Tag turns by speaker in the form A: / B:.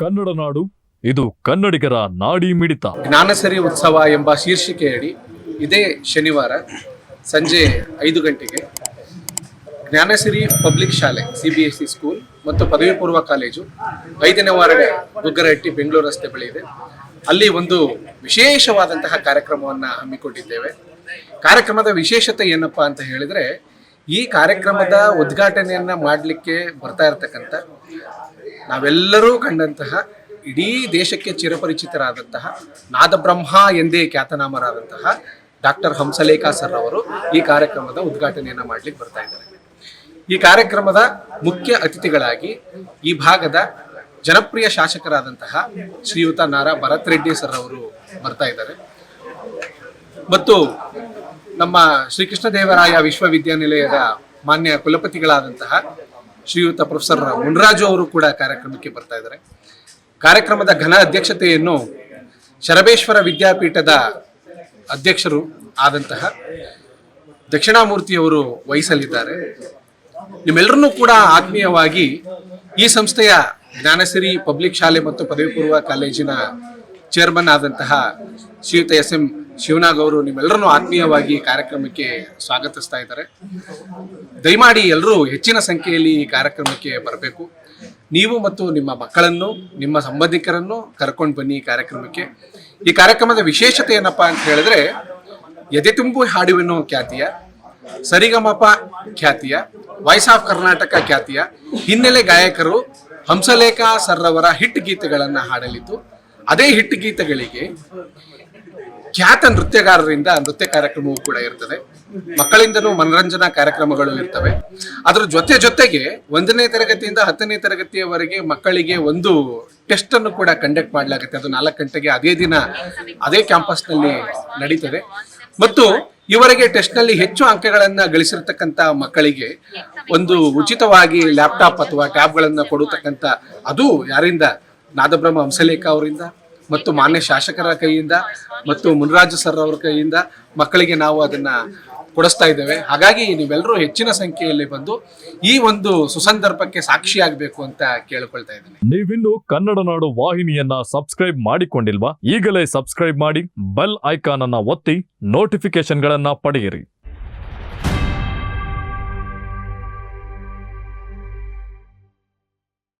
A: ಕನ್ನಡ ನಾಡು, ಇದು ಕನ್ನಡಿಗರ ನಾಡಿ ಮಿಡಿತ.
B: ಜ್ಞಾನಸರಿ ಉತ್ಸವ ಎಂಬ ಶೀರ್ಷಿಕೆಯಡಿ ಇದೇ ಶನಿವಾರ ಸಂಜೆ ಐದು ಗಂಟೆಗೆ ಜ್ಞಾನಸಿರಿ ಪಬ್ಲಿಕ್ ಶಾಲೆ, C B S C school ಮತ್ತು ಪದವಿ ಪೂರ್ವ ಕಾಲೇಜು ಐದನೇ ವಾರ್ಡ್ ಗುಗ್ಗರಹಟ್ಟಿ ಬೆಂಗಳೂರು ರಸ್ತೆ ಬಳಿ ಇದೆ. ಅಲ್ಲಿ ಒಂದು ವಿಶೇಷವಾದಂತಹ ಕಾರ್ಯಕ್ರಮವನ್ನು ಹಮ್ಮಿಕೊಂಡಿದ್ದೇವೆ. ಕಾರ್ಯಕ್ರಮದ ವಿಶೇಷತೆ ಏನಪ್ಪ ಅಂತ ಹೇಳಿದ್ರೆ ಈ ಕಾರ್ಯಕ್ರಮದ ಉದ್ಘಾಟನೆಯನ್ನ ಮಾಡಲಿಕ್ಕೆ ಬರ್ತಾ ಇರತಕ್ಕಂಥ ನಾವೆಲ್ಲರೂ ಕಂಡಂತಹ ಇಡೀ ದೇಶಕ್ಕೆ ಚಿರಪರಿಚಿತರಾದಂತಹ ನಾದಬ್ರಹ್ಮ ಎಂದೇ ಖ್ಯಾತನಾಮರಾದಂತಹ ಡಾಕ್ಟರ್ ಹಂಸಲೇಖ ಸರ್ ಅವರು ಈ ಕಾರ್ಯಕ್ರಮದ ಉದ್ಘಾಟನೆಯನ್ನು ಮಾಡಲಿಕ್ಕೆ ಬರ್ತಾ ಇದ್ದಾರೆ. ಈ ಕಾರ್ಯಕ್ರಮದ ಮುಖ್ಯ ಅತಿಥಿಗಳಾಗಿ ಈ ಭಾಗದ ಜನಪ್ರಿಯ ಶಾಸಕರಾದಂತಹ ಶ್ರೀಯುತ ನಾರಾ ಭರತ್ ರೆಡ್ಡಿ ಸರ್ ಅವರು ಬರ್ತಾ ಇದ್ದಾರೆ. ಮತ್ತು ನಮ್ಮ ಶ್ರೀಕೃಷ್ಣ ದೇವರಾಯ ವಿಶ್ವವಿದ್ಯಾನಿಲಯದ ಮಾನ್ಯ ಕುಲಪತಿಗಳಾದಂತಹ ಶ್ರೀಯುತ ಪ್ರೊಫೆಸರ್ ಮುನ್ರಾಜು ಅವರು ಕೂಡ ಕಾರ್ಯಕ್ರಮಕ್ಕೆ ಬರ್ತಾ ಇದ್ದಾರೆ. ಕಾರ್ಯಕ್ರಮದ ಘನ ಅಧ್ಯಕ್ಷತೆಯನ್ನು ಶರಬೇಶ್ವರ ವಿದ್ಯಾಪೀಠದ ಅಧ್ಯಕ್ಷರು ಆದಂತಹ ದಕ್ಷಿಣಾಮೂರ್ತಿಯವರು ವಹಿಸಲಿದ್ದಾರೆ. ನಿಮ್ಮೆಲ್ಲರನ್ನೂ ಕೂಡ ಆತ್ಮೀಯವಾಗಿ ಈ ಸಂಸ್ಥೆಯ ಜ್ಞಾನಸಿರಿ ಪಬ್ಲಿಕ್ ಶಾಲೆ ಮತ್ತು ಪದವಿ ಪೂರ್ವ ಕಾಲೇಜಿನ ಚೇರ್ಮನ್ ಆದಂತಹ ಶ್ರೀಯುತ ಎಸ್ ಎಂ ಶಿವನಾಗ್ ಅವರು ನಿಮ್ಮೆಲ್ಲರನ್ನೂ ಆತ್ಮೀಯವಾಗಿ ಕಾರ್ಯಕ್ರಮಕ್ಕೆ ಸ್ವಾಗತಿಸ್ತಾ ಇದ್ದಾರೆ. ದಯಮಾಡಿ ಎಲ್ಲರೂ ಹೆಚ್ಚಿನ ಸಂಖ್ಯೆಯಲ್ಲಿ ಈ ಕಾರ್ಯಕ್ರಮಕ್ಕೆ ಬರಬೇಕು. ನೀವು ಮತ್ತು ನಿಮ್ಮ ಮಕ್ಕಳನ್ನು, ನಿಮ್ಮ ಸಂಬಂಧಿಕರನ್ನು ಕರ್ಕೊಂಡು ಬನ್ನಿ ಈ ಕಾರ್ಯಕ್ರಮಕ್ಕೆ. ಈ ಕಾರ್ಯಕ್ರಮದ ವಿಶೇಷತೆ ಏನಪ್ಪ ಅಂತ ಹೇಳಿದ್ರೆ, ಎದೆ ತುಂಬು ಹಾಡುವೆನೋ ಖ್ಯಾತಿಯ, ಸರಿಗಮಪ ಖ್ಯಾತಿಯ, ವಾಯ್ಸ್ ಆಫ್ ಕರ್ನಾಟಕ ಖ್ಯಾತಿಯ, ಹಿನ್ನೆಲೆ ಗಾಯಕರು ಹಂಸಲೇಖ ಸರ್ರವರ ಹಿಟ್ ಗೀತೆಗಳನ್ನು ಹಾಡಲಿದ್ದು, ಅದೇ ಹಿಟ್ ಗೀತೆಗಳಿಗೆ ಖ್ಯಾತ ನೃತ್ಯಗಾರರಿಂದ ನೃತ್ಯ ಕಾರ್ಯಕ್ರಮವೂ ಕೂಡ ಇರ್ತದೆ. ಮಕ್ಕಳಿಂದಲೂ ಮನರಂಜನಾ ಕಾರ್ಯಕ್ರಮಗಳು ಇರ್ತವೆ. ಅದರ ಜೊತೆ ಜೊತೆಗೆ ಒಂದನೇ ತರಗತಿಯಿಂದ ಹತ್ತನೇ ತರಗತಿಯವರೆಗೆ ಮಕ್ಕಳಿಗೆ ಒಂದು ಟೆಸ್ಟ್ ಅನ್ನು ಕೂಡ ಕಂಡಕ್ಟ್ ಮಾಡಲಾಗುತ್ತೆ. ಅದು ನಾಲ್ಕು ಗಂಟೆಗೆ ಅದೇ ದಿನ ಅದೇ ಕ್ಯಾಂಪಸ್ನಲ್ಲಿ ನಡೀತದೆ. ಮತ್ತು ಇವರಿಗೆ ಟೆಸ್ಟ್ನಲ್ಲಿ ಹೆಚ್ಚು ಅಂಕಗಳನ್ನು ಗಳಿಸಿರ್ತಕ್ಕಂಥ ಮಕ್ಕಳಿಗೆ ಒಂದು ಉಚಿತವಾಗಿ ಲ್ಯಾಪ್ಟಾಪ್ ಅಥವಾ ಟ್ಯಾಬ್ಗಳನ್ನು ಕೊಡತಕ್ಕಂತ ಅದು ಯಾರಿಂದ? ನಾದಬ್ರಹ್ಮ ಹಂಸಲೇಖ ಅವರಿಂದ. ಮತ್ತು ಮಾನ್ಯ ಶಾಸಕರ ಕೈಯಿಂದ ಮತ್ತು ಮುನ್ರಾಜು ಸರ್ ಅವರ ಕೈಯಿಂದ ಮಕ್ಕಳಿಗೆ ನಾವು ಅದನ್ನ ಕೊಡಿಸ್ತಾ ಇದ್ದೇವೆ. ಹಾಗಾಗಿ ನೀವೆಲ್ಲರೂ ಹೆಚ್ಚಿನ ಸಂಖ್ಯೆಯಲ್ಲಿ ಬಂದು ಈ ಒಂದು ಸುಸಂದರ್ಭಕ್ಕೆ ಸಾಕ್ಷಿಯಾಗಬೇಕು ಅಂತ ಕೇಳಿಕೊಳ್ತಾ ಇದ್ದೀನಿ.
A: ನೀವಿನ್ನು ಕನ್ನಡ ನಾಡು ವಾಹಿನಿಯನ್ನ ಸಬ್ಸ್ಕ್ರೈಬ್ ಮಾಡಿಕೊಂಡಿಲ್ವಾ? ಈಗಲೇ ಸಬ್ಸ್ಕ್ರೈಬ್ ಮಾಡಿ, ಬೆಲ್ ಐಕಾನ್ ಅನ್ನ ಒತ್ತಿ ನೋಟಿಫಿಕೇಶನ್ಗಳನ್ನ ಪಡೆಯಿರಿ.